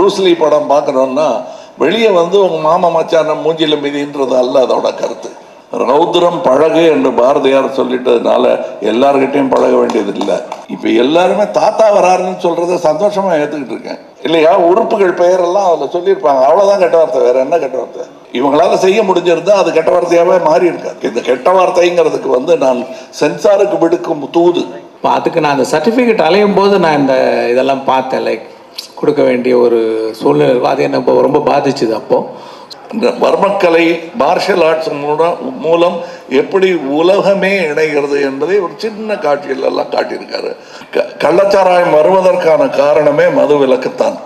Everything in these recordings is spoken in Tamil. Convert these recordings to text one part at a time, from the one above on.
ப்ரூஸ்லி படம் பார்க்குறோன்னா வெளியே வந்து உங்கள் மாமா மச்சான மூஞ்சில மிதின்றது அல்ல அதோட கருத்து. ரௌத்ரம் பழகு என்று பாரதியார் சொல்லிட்டதுனால எல்லார்கிட்டையும் பழக வேண்டியது இல்லை இப்போ எல்லாருமே தாத்தா வராருன்னு சொல்கிறத சந்தோஷமாக ஏற்றுக்கிட்டு இருக்கேன். இல்லையா? உறுப்புகள் பெயரெல்லாம் அதில் சொல்லியிருப்பாங்க. அவ்வளோதான் கெட்ட வார்த்தை. வேற என்ன கெட்ட வார்த்தை? இவங்களால செய்ய முடிஞ்சிருந்தா அது கெட்ட வார்த்தையாகவே மாறி இருக்காது. இந்த கெட்ட வார்த்தைங்கிறதுக்கு வந்து நான் சென்சாருக்கு விடுக்கும் தூது. இப்போ அதுக்கு நான் அந்த சர்டிஃபிகேட் அலையும் போது நான் இந்த இதெல்லாம் பார்த்தேன் லைக் கொடுக்க வேண்டிய ஒரு சூழ்நிலை. இருக்கும். அது என்ன ரொம்ப பாதிச்சுது அப்போது இந்த வர்மக்கலை மார்ஷல் ஆர்ட்ஸ் மூலம் மூலம் எப்படி உலகமே இணைகிறது என்பதை ஒரு சின்ன காட்சியில் எல்லாம் காட்டியிருக்காரு. க- கள்ளச்சாராயம் வருவதற்கான காரணமே மது விலக்குத்தான்.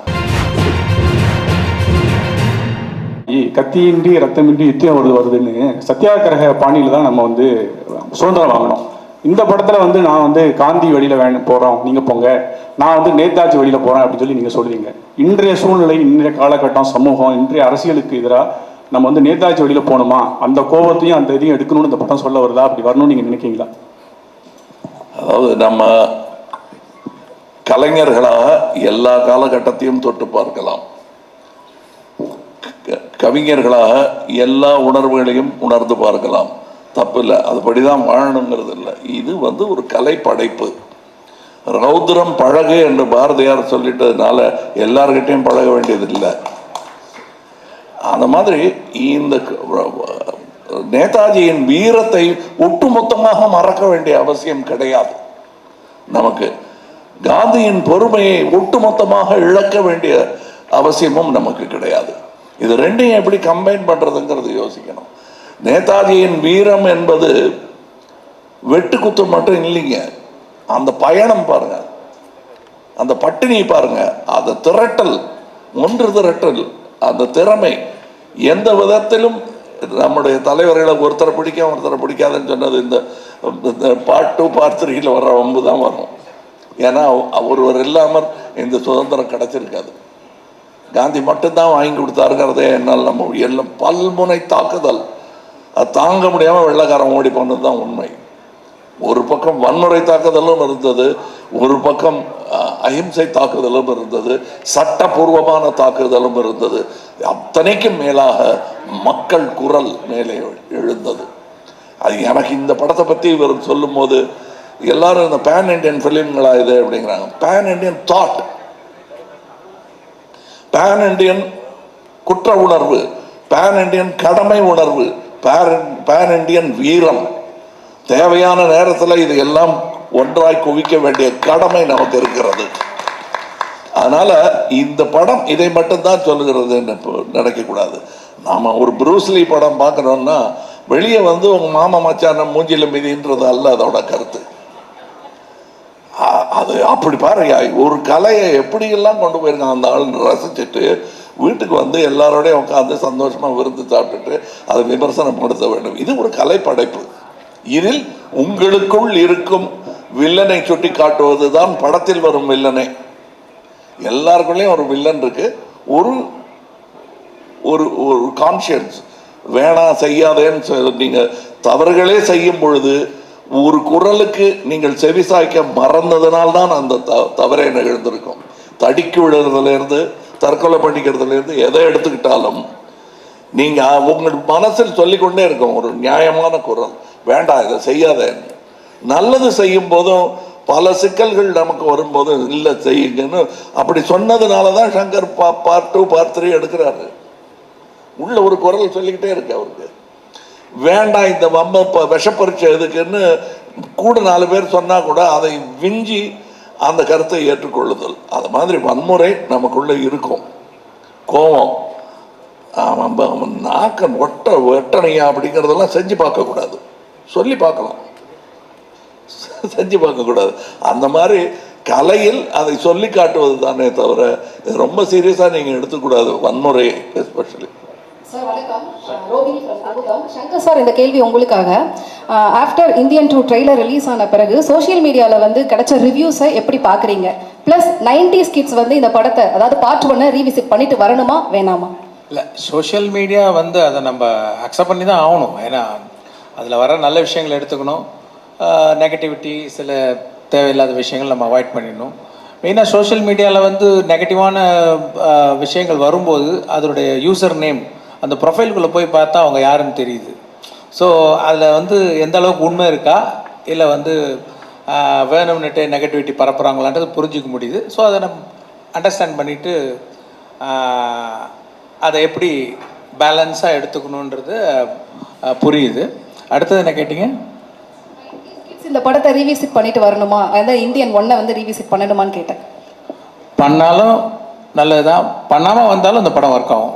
இ- கத்தியின்றி ரத்தமின்றி யுத்தியம் வருது வருதுன்னு சத்தியாகிரக பாணியில் தான் நம்ம வந்து சுதந்திரம் வாங்கணும். இந்த படத்துல வந்து நான் வந்து காந்தி வழியில வேணும் போறோம். நீங்க போங்க. நான் வந்து நேதாஜி வழியில போறேன் அப்படின்னு சொல்லி நீங்க சொல்றீங்க இன்றைய சூழ்நிலை இன்றைய காலகட்டம் சமூகம் இன்றைய அரசியலுக்கு எதிராக நம்ம வந்து நேதாஜி வழியில போகணுமா? அந்த கோபத்தையும் அந்த இதையும் எடுக்கணும்னு இந்த படம் சொல்ல வருதா? அப்படி வரணும்னு நீங்க நினைக்கிறீங்களா? அதாவது நம்ம கலைஞர்களாக எல்லா காலகட்டத்தையும் தொட்டு பார்க்கலாம். க- கவிஞர்களாக எல்லா உணர்வுகளையும் உணர்ந்து பார்க்கலாம். தப்பு இல்லை அதுபடிதான் வாழணுங்கிறது இல்லை இது வந்து ஒரு கலை படைப்பு ரௌத்ரம் பழகு என்று பாரதியார் சொல்லிட்டதுனால எல்லார்கிட்டையும் பழக வேண்டியது இல்லை அந்த மாதிரி இந்த நேதாஜியின் வீரத்தை ஒட்டுமொத்தமாக மறக்க வேண்டிய அவசியம் கிடையாது. நமக்கு காந்தியின் பொறுமையை ஒட்டுமொத்தமாக இழக்க வேண்டிய அவசியமும் நமக்கு கிடையாது. இது ரெண்டையும் எப்படி கம்பைன் பண்றதுங்கிறது யோசிக்கணும். நேதாஜியின் வீரம் என்பது வெட்டு குத்து மட்டும் இல்லைங்க. அந்த பயணம் பாருங்க. அந்த பட்டினி பாருங்க. அந்த திரட்டல் ஒன்று திரட்டல். அந்த திறமை எந்த விதத்திலும் நம்முடைய தலைவர்களை ஒருத்தரை பிடிக்கும் ஒருத்தரை பிடிக்காதுன்னு சொன்னது இந்த பாட்டு பார்ட் டூ பார்ட் த்ரீல வர்ற வம்பு தான் வரும். ஏன்னா ஒருவர் இல்லாமல் இந்த சுதந்திரம் கிடைச்சிருக்காது. காந்தி மட்டும்தான் வாங்கி கொடுத்தாருங்கிறதே என்னால் நம்ம எல்லாம் பல்முனை தாக்குதல். அது தாங்க முடியாமல் வெள்ளைக்காரன் ஓடி போனது தான் உண்மை. ஒரு பக்கம் வன்முறை தாக்குதலும் இருந்தது ஒரு பக்கம் அஹிம்சை தாக்குதலும் இருந்தது சட்டபூர்வமான தாக்குதலும் இருந்தது. அத்தனைக்கும் மேலாக மக்கள் குரல் மேலே எழுந்தது. அது எனக்கு இந்த படத்தை பற்றி இவர் சொல்லும்போது எல்லாரும் இந்த பேன் இண்டியன் ஃபிலிம்களா இது அப்படிங்கிறாங்க. Pan Indian thought pan Indian குற்ற உணர்வு. பேன் இண்டியன் கடமை உணர்வு. பேன் இண்டியன் வீரம். தேவையான நேரத்தில் இது எல்லாம் ஒன்றாய் குவிக்க வேண்டிய கடமை நமக்கு இருக்கிறது. அதனால இந்த படம் இதை மட்டும்தான் சொல்லுகிறது நினைக்கக்கூடாது. நாம் ஒரு ப்ரூஸ்லி படம் பார்க்குறோம்னா வெளியே வந்து உங்கள் மாமா மச்சான மூஞ்சில மிதின்றது அல்ல அதோட கருத்து. அது அப்படி பாருங்க ஒரு கலையை எப்படியெல்லாம் கொண்டு போயிருக்கான் அந்த ஆள் ரசிச்சுட்டு வீட்டுக்கு வந்து எல்லாரோடையும் உட்காந்து சந்தோஷமா விருந்து சாப்பிட்டுட்டு அதை விமர்சனம் படுத்த வேண்டும். இது ஒரு கலை படைப்பு. இதில் உங்களுக்குள் இருக்கும் வில்லனை சுட்டி காட்டுவது தான் படத்தில் வரும் வில்லனை. எல்லாருக்குள்ளேயும் ஒரு வில்லன் இருக்கு. ஒரு ஒரு ஒரு கான்ஷியன்ஸ் வேணாம் செய்யாதேன்னு நீங்கள் தவறுகளே செய்யும் பொழுது ஒரு குரலுக்கு நீங்கள் செவிசாய்க்க மறந்ததனால்தான் அந்த த- தவறே நிகழ்ந்திருக்கும். தடிக்கு விழுறதுல இருந்து தற்கொலை பண்ணிக்கிறதுல இருந்து எதை எடுத்துக்கிட்டாலும் நீங்க உங்கள் மனசில் சொல்லிக்கொண்டே இருக்கும் ஒரு நியாயமான குரல். வேண்டாம் இதை செய்யாத. நல்லது செய்யும் போதும் பல சிக்கல்கள் நமக்கு வரும்போது இல்லை செய்யுங்கன்னு. அப்படி சொன்னதுனால தான் சங்கர் பா பார்ட் டூ பார்ட் த்ரீ எடுக்கிறாரு. உள்ள ஒரு குரல் சொல்லிக்கிட்டே இருக்கு அவருக்கு. வேண்டாம் இந்த வம்ப ப- விஷப்பரீட்சை எதுக்குன்னு கூட நாலு பேர் சொன்னால் கூட அதை விஞ்சி அந்த கருத்தை ஏற்றுக்கொள்ளுதல். அது மாதிரி வன்முறை நமக்குள்ளே இருக்கும். கோபம் அவன் ப- நாக்க ஒட்ட வெட்டணையா அப்படிங்கிறதெல்லாம் செஞ்சு பார்க்கக்கூடாது. சொல்லி பார்க்கலாம். செஞ்சு பார்க்கக்கூடாது. அந்த மாதிரி கலையில் அதை சொல்லி காட்டுவது தானே தவிர ரொம்ப சீரியஸாக நீங்கள் எடுத்துக்கூடாது வன்முறை எஸ்பெஷலி சார் வணக்கம். சங்கர் இந்த கேள்வி உங்களுக்காக. After Indian two trailer release ஆன பிறகு சோஷியல் மீடியாவில் வந்து கிடைச்ச ரிவ்யூஸை எப்படி பார்க்குறீங்க ப்ளஸ் நைன்டிஸ் கிட்ஸ் வந்து இந்த படத்தை அதாவது பார்ட் ஒன்னை ரீவிசிட் பண்ணிட்டு வரணுமா வேணாமா? இல்லை சோஷியல் மீடியா வந்து அதை நம்ம அக்செப்ட் பண்ணி தான் ஆகணும். ஏன்னா அதில் வர நல்ல விஷயங்களை எடுத்துக்கணும். நெகட்டிவிட்டி சில தேவையில்லாத விஷயங்கள் நம்ம அவாய்ட் பண்ணிடணும். மெயினாக சோஷியல் மீடியாவில் வந்து நெகட்டிவான விஷயங்கள் வரும்போது அதனுடைய யூசர் நேம் அந்த ப்ரொஃபைலுக்குள்ளே போய் பார்த்தா அவங்க யாருன்னு தெரியுது. ஸோ அதில் வந்து எந்த அளவுக்கு உண்மை இருக்கா? இல்லை வந்து வேணும்னுட்டு நெகட்டிவிட்டி பரப்புகிறாங்களான்றது புரிஞ்சிக்க முடியுது. ஸோ அதை நம்ம அண்டர்ஸ்டாண்ட் பண்ணிவிட்டு அதை எப்படி பேலன்ஸாக எடுத்துக்கணுன்றது புரியுது. அடுத்தது என்ன கேட்டிங்க? இந்த படத்தை ரீவிசிட் பண்ணிட்டு வரணுமா? அதான் இந்தியன் ஒன்னை வந்து ரீவிசிட் பண்ணணுமான்னு கேட்டேன். பண்ணாலும் நல்லது தான் பண்ணாமல் வந்தாலும் இந்த படம் ஒர்க் ஆகும்.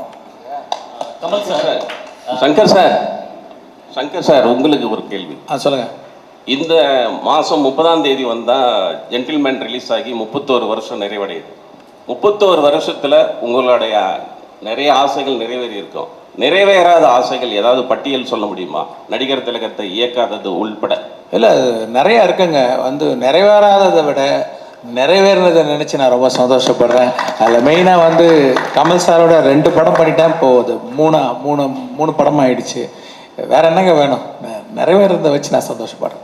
Kamal sir Shankar sir Shankar sir உங்களுக்கு ஒரு கேள்வி. ஆ சொல்லுங்கள் இந்த மாதம் முப்பதாம் தேதி வந்தால் ஜென்டில்மேன் ரிலீஸ் ஆகி முப்பத்தோரு வருஷம் நிறைவடையுது. முப்பத்தோரு வருஷத்தில் உங்களுடைய நிறைய ஆசைகள் நிறைவேறி இருக்கும். நிறைவேறாத ஆசைகள் ஏதாவது பட்டியல் சொல்ல முடியுமா? நடிகர் திலகத்தை இயக்காதது உள்பட. இல்லை நிறையா இருக்குங்க. வந்து நிறைவேறாததை விட நிறைவேறினதை நினச்சி நான் ரொம்ப சந்தோஷப்படுறேன். அதில் மெயினாக வந்து கமல் சாரோட ரெண்டு படம் பண்ணிட்டேன். அது மூணா மூணு மூணு படம் ஆயிடுச்சு. வேற என்னங்க வேணும்? நிறைவேறதை வச்சு நான் சந்தோஷப்படுறேன்.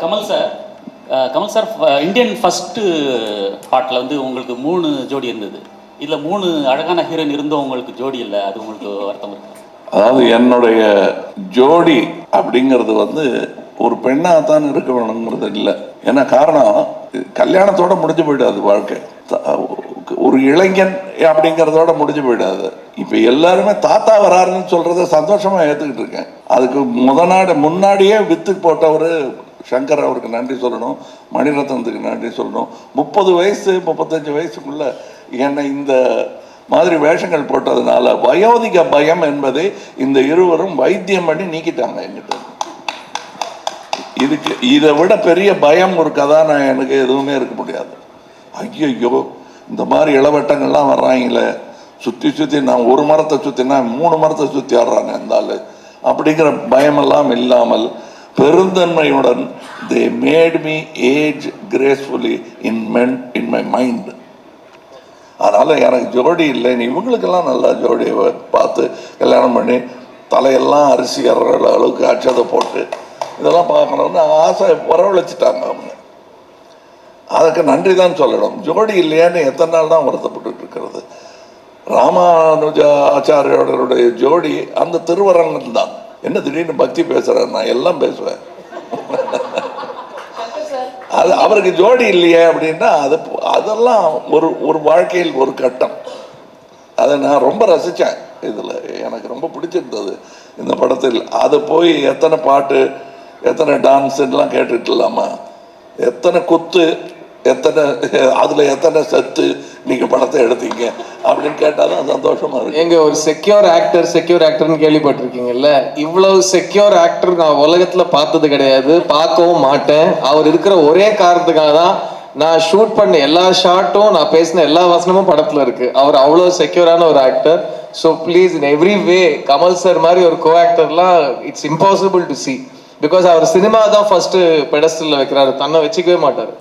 கமல் சார் கமல் சார் ஃப- இந்தியன் ஃபஸ்ட்டு பாட்டில் வந்து உங்களுக்கு மூணு ஜோடி இருந்தது. இதில் மூணு அழகான ஹீரோயின் இருந்தும் உங்களுக்கு ஜோடி இல்லை? அது உங்களுக்கு வருத்தம் இருக்கு? அதாவது என்னுடைய ஜோடி அப்படிங்கிறது வந்து ஒரு பெண்ணாக தான் இருக்க வேணுங்கிறது இல்லை. ஏன்னா காரணம் கல்யாணத்தோட முடிஞ்சு போயிடாது வாழ்க்கை. ஒரு இளைஞன் அப்படிங்கிறதோட முடிஞ்சு போயிடாது. இப்போ எல்லாருமே தாத்தா வராருன்னு சொல்கிறத சந்தோஷமாக ஏற்றுக்கிட்டு இருக்கேன். அதுக்கு முத நாடு முன்னாடியே வித்து போட்டவர் சங்கர் அவருக்கு நன்றி சொல்லணும். மணிரத்னத்துக்கு நன்றி சொல்லணும். முப்பது வயசு முப்பத்தஞ்சு வயசுக்குள்ள என்னை இந்த மாதிரி வேஷங்கள் போட்டதுனால வயோதிக பயம் என்பதை இந்த இருவரும் வைத்தியம் பண்ணி நீக்கிட்டாங்க என்கிட்ட. இதுக்கு இதை விட பெரிய பயம் ஒரு கதாநாயகனுக்கு எதுவுமே இருக்க முடியாது. ஐயோ இந்த மாதிரி இளவட்டங்கள்லாம் வர்றாங்களே. சுற்றி சுற்றி நான் ஒரு மரத்தை சுற்றினா மூணு மரத்தை சுற்றி ஆடுறாங்க இந்த ஆள். அப்படிங்கிற பயமெல்லாம் இல்லாமல் பெருந்தன்மையுடன் they made me age gracefully in men in my mind அதனால் எனக்கு ஜோடி இல்லைன்னு இவங்களுக்கெல்லாம் நல்லா ஜோடியை பார்த்து கல்யாணம் பண்ணி தலையெல்லாம் அரிசி ஏறுற அளவுக்கு அச்சதை போட்டு இதெல்லாம் பார்க்கணும்னு ஆசை வரவழைச்சிட்டாங்க அவங்க அதுக்கு நன்றி தான் சொல்லணும். ஜோடி இல்லையான்னு எத்தனை நாள் தான் வருத்தப்பட்டு இருக்கிறது. ராமானுஜ ஆச்சாரியோடைய ஜோடி அந்த திருவரங்கம் தான். என்ன திடீர்னு பக்தி பேசுகிறேன் நான் எல்லாம் பேசுவேன். அது அவருக்கு ஜோடி இல்லையே அப்படின்னா அது அதெல்லாம் ஒரு ஒரு வாழ்க்கையில் ஒரு கட்டம். அதை நான் ரொம்ப ரசித்தேன் இதில் எனக்கு ரொம்ப பிடிச்சிருந்தது இந்த படத்தில். அது போய் எத்தனை பாட்டு எத்தனை டான்ஸுலாம் கேட்டுட்டு இல்லாமா எத்தனை குத்து எத்தனை அதில் எத்தனை சத்து நீங்கள் படத்தை எடுத்தீங்க? அப்படின்னு கேட்டால் தான் சந்தோஷமாக இருக்கும் எங்கள் ஒரு செக்யூர் ஆக்டர் செக்யூர் ஆக்டர்னு கேள்விப்பட்டிருக்கீங்கல்ல? இவ்வளவு செக்யூர் ஆக்டர் நான் உலகத்தில் பார்த்தது கிடையாது பார்க்கவும் மாட்டேன். அவர் இருக்கிற ஒரே காரணத்துக்காக தான் நான் ஷூட் பண்ண எல்லா ஷாட்டும் நான் பேசின எல்லா வசனமும் படத்தில் இருக்குது அவர் அவ்வளோ செக்யூரான ஒரு actor so please in every way Kamal sir மாதிரி ஒரு co ஆக்டர்லாம் it's impossible to see because our cinema தான் ஃபர்ஸ்ட் பெடஸ்டல்ல வைக்கிறாரு. தன்னை வச்சுக்கவே மாட்டார்.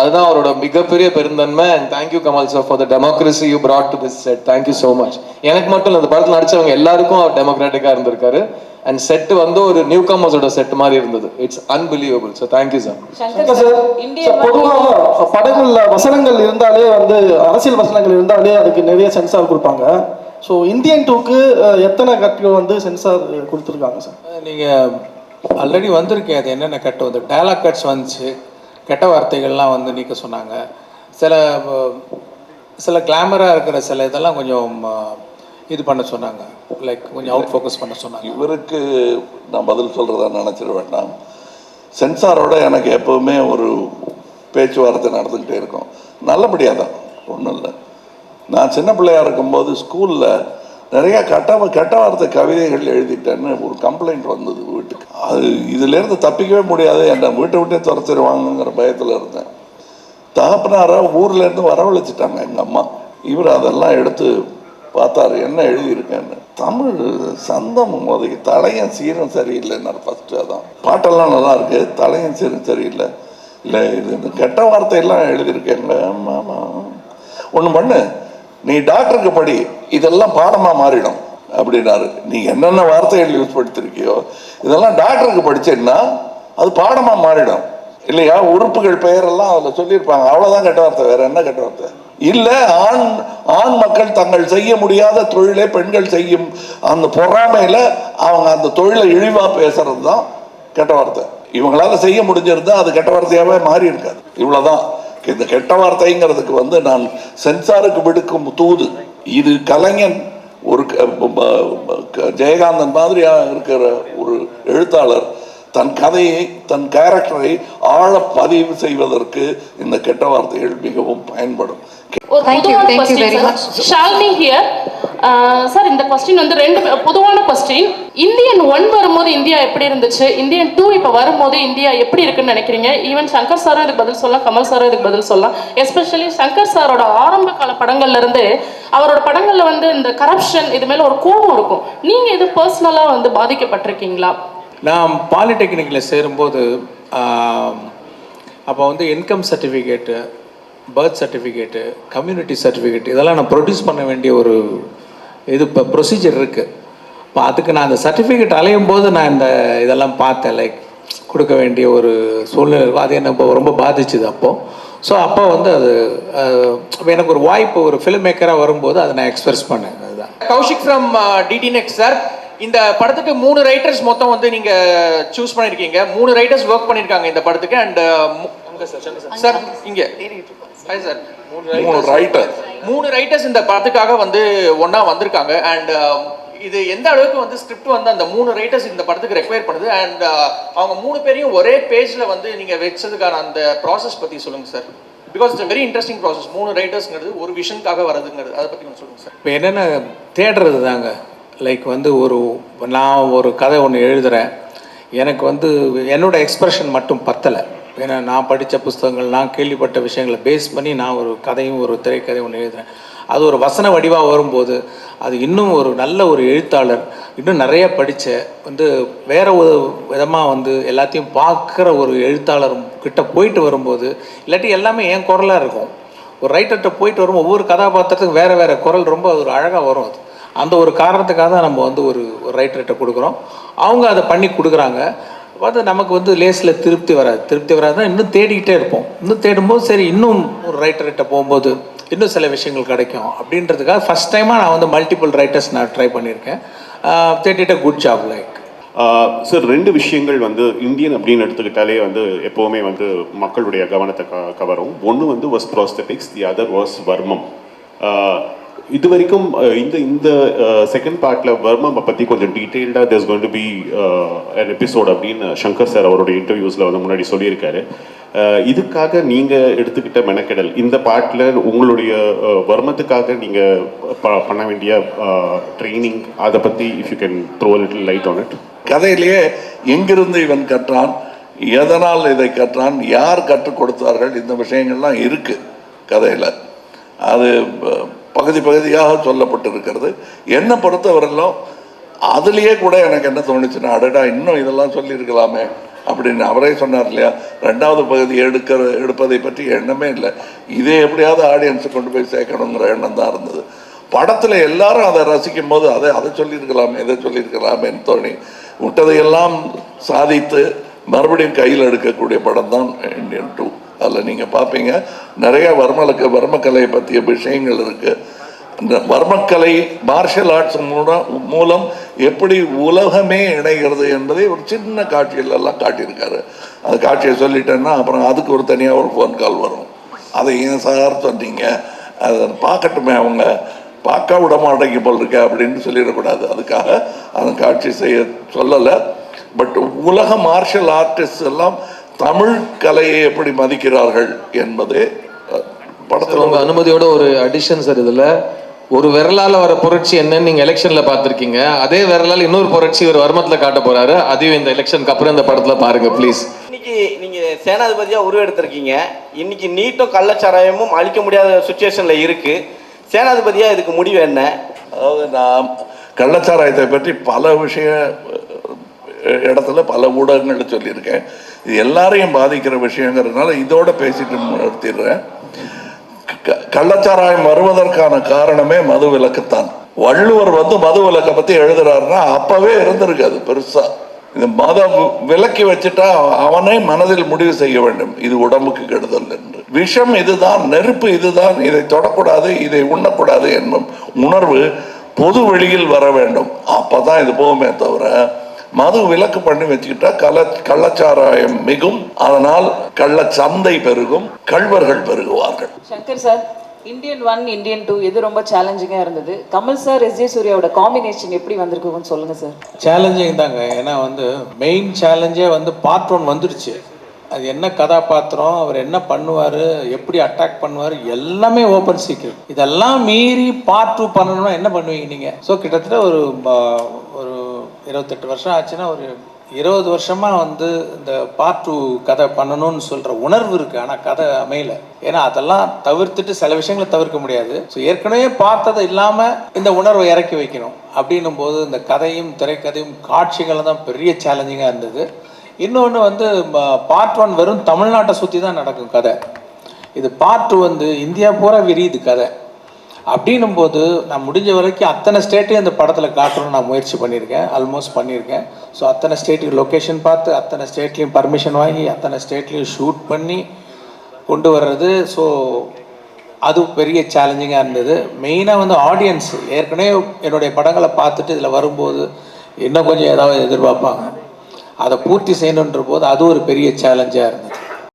அதுதான் அவரோட மிகப்பெரிய பெருந்தன்மை. And thank you Kamal sir for the democracy you brought to this set thank you so much எனக்கு மட்டும் இந்த படத்தில் நடிச்சவங்க எல்லாருக்கும் அவர் டெமோக்ராட்டிக்காக இருந்திருக்காரு. அண்ட் செட் வந்து ஒரு நியூ கமர்ஸோட செட் மாதிரி இருந்தது. It's unbelievable so thank you sir Shankar sir sir, பொதுவாக படங்கள்ல வசனங்கள் இருந்தாலே வந்து அரசியல் வசனங்கள் இருந்தாலே அதுக்கு நிறைய சென்சார் கொடுப்பாங்க. ஸோ இந்தியன் டூக்கு எத்தனை கட்டுகள் வந்து சென்சார் கொடுத்துருக்காங்க சார் நீங்கள் ஆல்ரெடி வந்திருக்கேன் அது என்னென்ன கட்டு வந்து டயலாக் கட்ஸ் வந்துச்சு. கெட்ட வார்த்தைகள்லாம் வந்து நீக்க சொன்னாங்க. சில சில கிளாமராக இருக்கிற சில இதெல்லாம் கொஞ்சம் இது பண்ண சொன்னாங்க. லைக் கொஞ்சம் அவுட் ஃபோக்கஸ் பண்ண சொன்னாங்க. இவருக்கு நான் பதில் சொல்கிறதா நினச்சிட வேண்டாம். சென்சாரோட எனக்கு எப்போவுமே ஒரு பேச்சுவார்த்தை நடந்துக்கிட்டே இருக்கும். நல்லபடியாக தான் ஒன்றும் இல்லை. நான் சின்ன பிள்ளையா இருக்கும்போது ஸ்கூலில் நிறைய கட்ட கெட்ட வார்த்தை கவிதைகள் எழுதிட்டேன்னு ஒரு கம்ப்ளைண்ட் வந்தது வீட்டுக்கு. அது இதுலேருந்து தப்பிக்கவே முடியாது. என்னை வீட்டை விட்டே துரத்திடுவாங்கங்கிற பயத்தில் இருந்தேன். தகப்பனாரை ஊர்லேருந்து வரவழைச்சிட்டாங்க எங்கள் அம்மா. இவர் அதெல்லாம் எடுத்து பார்த்தாரு என்ன எழுதியிருக்கேன்னு? தமிழ் சந்தம் உதவி தலையும் சீரும் சரியில்லைன்னாரு ஃபஸ்ட்டு அதான். பாட்டெல்லாம் நல்லா இருக்கு தலையும் சீரும் சரியில்லை. இல்லை இது இந்த கெட்ட வார்த்தையெல்லாம் எழுதியிருக்கேங்க ஆமாம் ஒன்று பண்ணு நீ டாக்டருக்கு படி. இதெல்லாம் பாடமாக மாறிடும் அப்படின்னாரு. நீங்கள் என்னென்ன வார்த்தைகள் யூஸ் படுத்திருக்கியோ இதெல்லாம் டாக்டருக்கு படிச்சேன்னா அது பாடமாக மாறிடும். இல்லையா? உறுப்புகள் பெயரெல்லாம் அதில் சொல்லியிருப்பாங்க. அவ்வளோதான் கெட்ட வார்த்தை. வேற என்ன கெட்ட வார்த்தை? இல்லை ஆண் ஆண் மக்கள் தங்கள் செய்ய முடியாத தொழிலை பெண்கள் செய்யும் அந்த பொறாமையில் அவங்க அந்த தொழிலை இழிவாக பேசுறது தான் கெட்ட வார்த்தை. இவங்களால செய்ய முடிஞ்சிருந்தா அது கெட்ட வார்த்தையாகவே மாறி இருக்காது. இவ்வளோதான் இந்த கெட்ட வார்த்தைங்கிறதுக்கு வந்து நான் சென்சாருக்கு விடுக்கும் தூது. இது கலைஞன் ஒரு ஜெயகாந்தன் மாதிரியா இருக்கிற ஒரு எழுத்தாளர் தன் கதையை தன் கேரக்டரை ஆழ பதிவு செய்வதற்கு இந்த கெட்ட வார்த்தைகள் மிகவும் பயன்படும். சார் இந்த கொஸ்டின் வந்து ரெண்டு பொதுவான கொஸ்டின் இந்தியன் ஒன் வரும்போது இந்தியா எப்படி இருந்துச்சு? இந்தியன் டூ இப்போ வரும்போது இந்தியா எப்படி இருக்குன்னு நினைக்கிறீங்க? ஈவன் சங்கர் சாரும் இதுக்கு பதில் சொல்லலாம் கமல் சாரும் இதுக்கு பதில் சொல்லலாம். எஸ்பெஷலி சங்கர் சாரோட ஆரம்ப கால படங்கள்லேருந்து அவரோட படங்களில் வந்து இந்த கரப்ஷன் இது மேலே ஒரு கோபம் இருக்கும். நீங்கள் இது பர்சனலாக வந்து பாதிக்கப்பட்டிருக்கீங்களா? நான் பாலிடெக்னிக்கில் சேரும்போது அப்போ வந்து income certificate birth certificate community certificate இதெல்லாம் நான் ப்ரொடியூஸ் பண்ண வேண்டிய ஒரு இது இப்போ ப்ரொசீஜர் இருக்குது இப்போ அதுக்கு நான் அந்த சர்டிஃபிகேட் அலையும் போது நான் இந்த இதெல்லாம் பார்த்தேன் லைக் கொடுக்க வேண்டிய ஒரு சூழ்நிலை இருக்கும் அது என்ன இப்போ ரொம்ப பாதிச்சுது அப்போது ஸோ அப்போ வந்து அது எனக்கு ஒரு வாய்ப்பு ஒரு ஃபிலிம் மேக்கராக வரும்போது அதை நான் எக்ஸ்பிரஸ் பண்ணேன். அதுதான். Kaushik from DD next sir இந்த படத்துக்கு மூணு ரைட்டர்ஸ் மொத்தம் வந்து நீங்கள் சூஸ் பண்ணியிருக்கீங்க மூணு ரைட்டர்ஸ் ஒர்க் பண்ணியிருக்காங்க இந்த படத்துக்கு. அண்ட் சார் இங்க. ஹாய் சார் மூணு ரைட்டர் மூணு ரைட்டர்ஸ் இந்த படத்துக்காக வந்து ஒண்ணா வந்திருக்காங்க. அண்ட் இது எந்த அளவுக்கு வந்து ஸ்கிரிப்ட் வந்து அந்த மூணு ரைட்டர்ஸ் இந்த படத்துக்கு ரெக்வயர் பண்ணுது? அண்ட் அவங்க மூணு பேரையும் ஒரே பேஜ்ல வந்து நீங்க வச்சதுக்கான அந்த ப்ராசஸ் பத்தி சொல்லுங்க sir because it's very interesting process மூணு ரைட்டர்ஸ்ங்கிறது ஒரு விஷனுக்காக வரதுங்கிறது. அதை பத்தி கொஞ்சம் சொல்லுங்க சார் இப்போ என்னென்ன தேடுறது தாங்க? லைக் வந்து ஒரு நான் ஒரு கதை ஒன்று எழுதுகிறேன் எனக்கு வந்து என்னோட எக்ஸ்பிரஷன் மட்டும் பத்தலை. ஏன்னா நான் படித்த புஸ்தகங்கள் நான் கேள்விப்பட்ட விஷயங்களை பேஸ் பண்ணி நான் ஒரு கதையும் ஒரு திரைக்கதையும் ஒன்று எழுதுகிறேன் அது ஒரு வசன வடிவாக வரும்போது அது இன்னும் ஒரு நல்ல ஒரு எழுத்தாளர் இன்னும் நிறைய படித்த வந்து வேற ஒரு விதமாக வந்து எல்லாத்தையும் பார்க்குற ஒரு எழுத்தாளர் கிட்ட போயிட்டு வரும்போது இல்லாட்டி எல்லாமே என் குரலாக இருக்கும். ஒரு ரைட்டர்கிட்ட போயிட்டு வரும் ஒவ்வொரு கதாபாத்திரத்துக்கும் வேறு வேறு குரல் ரொம்ப ஒரு அழகாக வரும் அது. அந்த ஒரு காரணத்துக்காக தான் நம்ம வந்து ஒரு ஒரு ரைட்டர்கிட்ட கொடுக்குறோம். அவங்க அதை பண்ணி கொடுக்குறாங்க. பார்த்தா நமக்கு வந்து லேஸில் திருப்தி வராது. திருப்தி வராதுன்னா இன்னும் தேடிக்கிட்டே இருப்போம். இன்னும் தேடும்போது சரி இன்னும் ஒரு ரைட்டர்கிட்ட போகும்போது இன்னும் சில விஷயங்கள் கிடைக்கும். அப்படின்றதுக்காக ஃபஸ்ட் டைமாக நான் வந்து மல்டிபிள் ரைட்டர்ஸ் நான் ட்ரை பண்ணியிருக்கேன். தேட்டிட்ட குட் ஜாப் லைக் சார் ரெண்டு விஷயங்கள் வந்து இந்தியன் அப்படின்னு எடுத்துக்கிட்டாலே வந்து எப்போவுமே வந்து மக்களுடைய கவனத்தை க கவரும். ஒன்று வந்து was prosthetics the other was வர்மம் இது வரைக்கும் இந்த இந்த செகண்ட் பார்ட்டில் வர்மம் பற்றி கொஞ்சம் டீட்டெயில்டாக there's going to be an episode அப்படின்னு சங்கர் சார் அவருடைய இன்டர்வியூஸில் வந்து முன்னாடி சொல்லியிருக்காரு. இதுக்காக நீங்கள் எடுத்துக்கிட்ட மெனக்கெடல் இந்த பார்ட்டில் உங்களுடைய வர்மத்துக்காக நீங்கள் பண்ண வேண்டிய ட்ரைனிங் அதை பற்றி if you can throw little light on it கதையிலேயே எங்கிருந்து இவன் கற்றான் எதனால் இதை கற்றான் யார் கற்றுக் கொடுத்தார்கள் இந்த விஷயங்கள்லாம் இருக்கு கதையில். அது பகுதி பகுதியாக சொல்லப்பட்டிருக்கிறது. என்னை பொறுத்தவரையிலும் அதுலேயே கூட எனக்கு என்ன தோணுச்சுன்னா அடடா இன்னும் இதெல்லாம் சொல்லியிருக்கலாமே அப்படின்னு அவரே சொன்னார் இல்லையா? ரெண்டாவது பகுதி எடுக்கிற எடுப்பதை பற்றி எண்ணமே இல்லை. இதே எப்படியாவது ஆடியன்ஸை கொண்டு போய் சேர்க்கணுங்கிற எண்ணம் தான் இருந்தது. படத்தில் எல்லாரும் அதை ரசிக்கும் போது அதை அதை சொல்லியிருக்கலாமே இதை சொல்லியிருக்கலாமேன்னு தோணி விட்டதையெல்லாம் சாதித்து மறுபடியும் கையில் எடுக்கக்கூடிய படம் தான் இண்டியன் டூ அதில் நீங்கள் பார்ப்பீங்க நிறைய வர்மலுக்கு வர்மக்கலையை பற்றிய விஷயங்கள் இருக்குது இந்த வர்மக்கலை மார்ஷல் ஆர்ட்ஸ் மூலம் மூலம் எப்படி உலகமே இணைகிறது என்பதை ஒரு சின்ன காட்சியிலெல்லாம் காட்டியிருக்காரு. அந்த காட்சியை சொல்லிட்டேன்னா அப்புறம் அதுக்கு ஒரு தனியாக ஒரு ஃபோன் கால் வரும். அதை ஏன் சார் சொன்னீங்க. அதை பார்க்கட்டுமே அவங்க. பார்க்க விட மாட்டேங்க போல் இருக்க அப்படின்னு சொல்லிடக்கூடாது. அதுக்காக அந்த காட்சி செய்ய சொல்லலை. பட் உலக மார்ஷல் ஆர்டிஸ்ட் எல்லாம் தமிழ் கலையை எப்படி மதிக்கிறார்கள் என்பதே படத்துல உங்க அனுமதியோட ஒரு அடிஷன் சார் இதுல. ஒரு விரலால வர புரட்சி என்னன்னு நீங்க எலெக்ஷன்ல பார்த்திருக்கீங்க. அதே விரலால இன்னொரு புரட்சி ஒரு வர்மத்துல காட்ட போறாரு. அதையும் இந்த எலெக்ஷனுக்கு அப்புறம் இந்த படத்துல பாருங்க ப்ளீஸ் இன்னைக்கு நீங்க சேனாதிபதியா உருவெடுத்திருக்கீங்க. இன்னைக்கு நீட்டும் கள்ளச்சாராயமும் அழிக்க முடியாத சுச்சுவேஷன்ல இருக்கு. சேனாதிபதியா இதுக்கு முடிவு என்ன? அதாவது நான் கள்ளச்சாராயத்தை பற்றி பல விஷய இடத்துல பல ஊடகங்கள்ல சொல்லியிருக்கேன். இது எல்லாரையும் பாதிக்கிற விஷயங்கிறதுனால இதோட பேசிட்டு நிறுத்திடுறேன். க- கள்ளச்சாராயம் வருவதற்கான காரணமே மது விலக்குத்தான். வள்ளுவர் வந்து மது விலக்கை பத்தி எழுதுறாருன்னா அப்பவே இருந்திருக்கு அது பெருசா. இந்த மதம் விலக்கி வச்சுட்டா அவனே மனதில் முடிவு செய்ய வேண்டும். இது உடம்புக்கு கெடுதல் என்று. விஷம் இதுதான் நெருப்பு இதுதான் இதை தொடக்கூடாது இதை உண்ணக்கூடாது என்னும் உணர்வு பொது வெளியில் வர வேண்டும். அப்பதான் இது போகுமே தவிர மது விலக்கு பண்ணி வச்சுக்கிட்டா கள்ள கள்ளச்சாராயம் மிகும். அதனால் கள்ளச்சந்தை பெருகும் கள்வர்கள் பெருகுவார்கள். Shankar sir Indian one Indian two இது ரொம்ப சேலஞ்சிங்காக இருந்தது. கமல் சார் எஸ் ஜே சூர்யாவோட காம்பினேஷன் எப்படி வந்திருக்குன்னு சொல்லுங்க சார். சேலஞ்சிங் தாங்க. ஏன்னா வந்து மெயின் சேலஞ்சே வந்து பார்ட் ஒன் வந்துடுச்சு. அது என்ன கதாபாத்திரம் அவர் என்ன பண்ணுவார் எப்படி அட்டாக் பண்ணுவார் எல்லாமே ஓப்பன் சீக்ரெட் இதெல்லாம் மீறி பார்ட் டூ பண்ணணும்னா என்ன பண்ணுவீங்க நீங்கள் ஸோ கிட்டத்தட்ட ஒரு இருபத்தெட்டு வருஷம் ஆச்சுன்னா ஒரு இருபது வருஷமாக வந்து இந்த பார்ட் டூ கதை பண்ணணும்னு சொல்கிற உணர்வு இருக்குது ஆனால் கதை அமையல. ஏன்னா அதெல்லாம் தவிர்த்துட்டு சில விஷயங்களை தவிர்க்க முடியாது. ஸோ ஏற்கனவே பார்த்தது இல்லாமல் இந்த உணர்வை இறக்கி வைக்கணும். அப்படின்னும் போது இந்த கதையும் திரைக்கதையும் காட்சிகளும் தான் பெரிய சேலஞ்சிங்காக இருந்தது. இன்னொன்று வந்து பார்ட் ஒன் வெறும் தமிழ்நாட்டை சுற்றி தான் நடக்கும் கதை. இது பார்ட் டூ வந்து இந்தியா பூரா விரியுது கதை. அப்படின்னும் போது நான் முடிஞ்ச வரைக்கும் அத்தனை ஸ்டேட்டையும் அந்த படத்தில் காட்டணும்னு நான் முயற்சி பண்ணியிருக்கேன். ஆல்மோஸ்ட் பண்ணியிருக்கேன். ஸோ அத்தனை ஸ்டேட்டுக்கு லொக்கேஷன் பார்த்து அத்தனை ஸ்டேட்லேயும் பர்மிஷன் வாங்கி அத்தனை ஸ்டேட்லேயும் ஷூட் பண்ணி கொண்டு வர்றது. ஸோ அது பெரிய சேலஞ்சிங்காக இருந்தது. மெயினாக வந்து ஆடியன்ஸ் ஏற்கனவே என்னுடைய படங்களை பார்த்துட்டு இதில் வரும்போது இன்னும் கொஞ்சம் ஏதாவது எதிர்பார்ப்பாங்க. அதை பூர்த்தி செய்யணுன்ற போது அது ஒரு பெரிய சேலஞ்சாக இருந்தது.